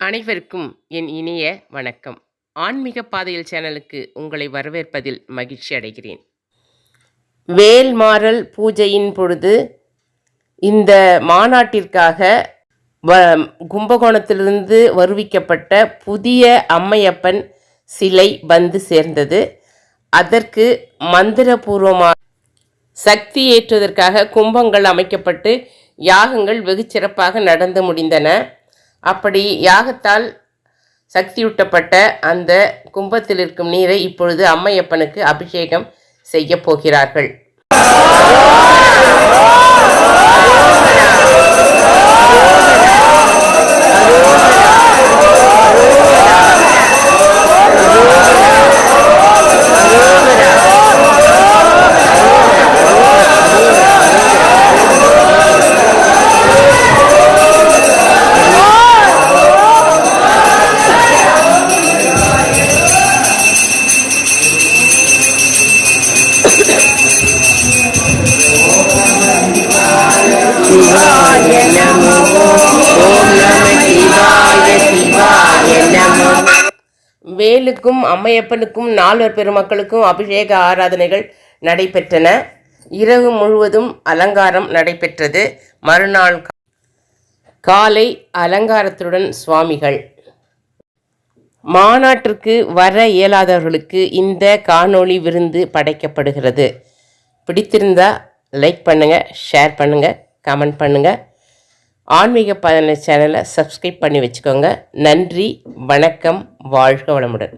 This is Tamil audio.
அனைவருக்கும் என் இனிய வணக்கம். ஆன்மீக பாதையில் சேனலுக்கு உங்களை வரவேற்பதில் மகிழ்ச்சி அடைகிறேன். வேல்மாறல் பூஜையின் பொழுது இந்த மாநாட்டிற்காக வ கும்பகோணத்திலிருந்து வருவிக்கப்பட்ட புதிய அம்மையப்பன் சிலை வந்து சேர்ந்தது. அதற்கு மந்திரபூர்வமாக சக்தி ஏற்றுவதற்காக கும்பங்கள் அமைக்கப்பட்டு யாகங்கள் வெகு சிறப்பாக நடந்து முடிந்தன. அப்படி யாகத்தால் சக்தியூட்டப்பட்ட அந்த கும்பத்தில் இருக்கும் நீரை இப்பொழுது அம்மையப்பனுக்கு அபிஷேகம் செய்ய போகிறார்கள். சிவாய நமோ ஓம் நம சிவாய சிவாய நமோ வேலுக்கும் அம்மையப்பனுக்கும் நால்வர் பெருமக்களுக்கும் அபிஷேக ஆராதனைகள் நடைபெற்றன. இரவு முழுவதும் அலங்காரம் நடைபெற்றது. மறுநாள் காலை அலங்காரத்துடன் சுவாமிகள். மாநாட்டிற்கு வர இயலாதவர்களுக்கு இந்த காணொளி விருந்து படைக்கப்படுகிறது. பிடித்திருந்தா லைக் பண்ணுங்கள் ஷேர் பண்ணுங்கள் கமெண்ட் பண்ணுங்கள் ஆன்மீக பதன சேனலை சப்ஸ்கிரைப் பண்ணி வச்சுக்கோங்க. நன்றி வணக்கம் வாழ்க வளமுடன்.